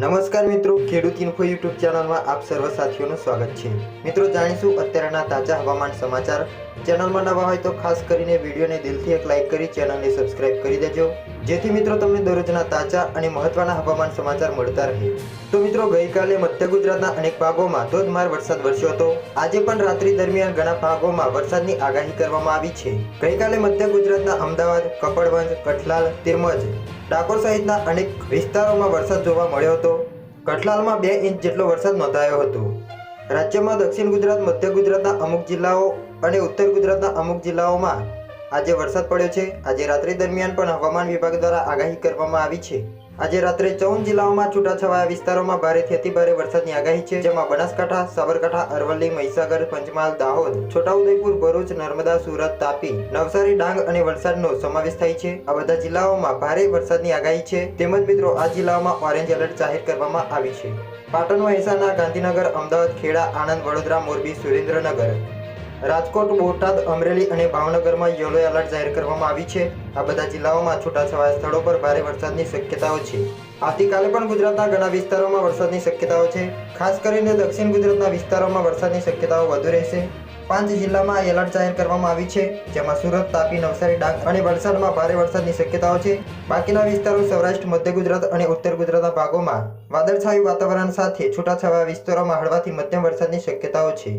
નમસ્કાર મિત્રો, ખેડૂત ઇન્ફો યુટ્યુબ ચેનલમાં આપ સર્વ સાથીઓનું સ્વાગત છે. મિત્રો, જાણીશું અત્યારના તાજા હવામાન સમાચાર. ચેનલમાં નવા હોય તો ખાસ કરીને વિડીયોને દિલથી એક લાઇક કરી, ચેનલને સબસ્ક્રાઇબ કરી દેજો. જેથી મિત્રો તમને દરરોજના તાજા અને મહત્વના હવામાન સમાચાર મળતા રહે. તો મિત્રો, ગઈકાલે મધ્ય ગુજરાતના અનેક ભાગોમાં ધોધમાર વરસાદ વરસ્યો હતો. આજે પણ રાત્રિ દરમિયાન ઘણા ભાગોમાં વરસાદની આગાહી કરવામાં આવી છે. ગઈકાલે મધ્ય ગુજરાતના અમદાવાદ, કપડવંજ, કઠલાલ તેમજ ડાકોર સહિતના અનેક વિસ્તારોમાં વરસાદ જોવા મળ્યો હતો. કઠલાલમાં બે ઇંચ જેટલો વરસાદ નોંધાયો હતો. રાજ્યમાં દક્ષિણ ગુજરાત, મધ્ય ગુજરાતના અમુક જિલ્લાઓ અને ઉત્તર ગુજરાતના અમુક જિલ્લાઓમાં આજે વરસાદ પડ્યો છે. આજે રાત્રિ દરમિયાન પણ હવામાન વિભાગ દ્વારા આગાહી કરવામાં આવી છે. આજે રાત્રે ચૌદ જિલ્લાઓમાં છૂટાછવાયા વિસ્તારોમાં ભારેથી અતિભારે વરસાદની આગાહી છે, જેમાં બનાસકાંઠા, સાબરકાંઠા, અરવલ્લી, મહીસાગર, પંચમહાલ, દાહોદ, છોટાઉદેપુર, ભરૂચ, નર્મદા, સુરત, તાપી, નવસારી, ડાંગ અને વલસાડનો સમાવેશ થાય છે. આ બધા જિલ્લાઓમાં ભારે વરસાદની આગાહી છે. તેમજ મિત્રો, આ જિલ્લાઓમાં ઓરેન્જ એલર્ટ જાહેર કરવામાં આવી છે. પાટણ મહેસાણા ગાંધીનગર, અમદાવાદ, ખેડા, આણંદ, વડોદરા, મોરબી, સુરેન્દ્રનગર રાજકોટ, બોટાદ, અમરેલી અને ભાવનગરમાં યલો એલર્ટ જાહેર કરવામાં આવી છે. આ બધા જિલ્લાઓમાં છૂટાછવાયા સ્થળો પર ભારે વરસાદની શક્યતાઓ છે. આવતીકાલે પણ ગુજરાતના ઘણા વિસ્તારોમાં વરસાદની શક્યતાઓ છે. ખાસ કરીને દક્ષિણ ગુજરાતના વિસ્તારોમાં વરસાદની શક્યતાઓ વધુ રહેશે. પાંચ જિલ્લામાં એલર્ટ જાહેર કરવામાં આવી છે, જેમાં સુરત, તાપી, નવસારી, ડાંગ અને વલસાડમાં ભારે વરસાદની શક્યતાઓ છે. બાકીના વિસ્તારો સૌરાષ્ટ્ર, મધ્ય ગુજરાત અને ઉત્તર ગુજરાતના ભાગોમાં વાદળછાયું વાતાવરણ સાથે છૂટાછવાયા વિસ્તારોમાં હળવાથી મધ્યમ વરસાદની શક્યતાઓ છે.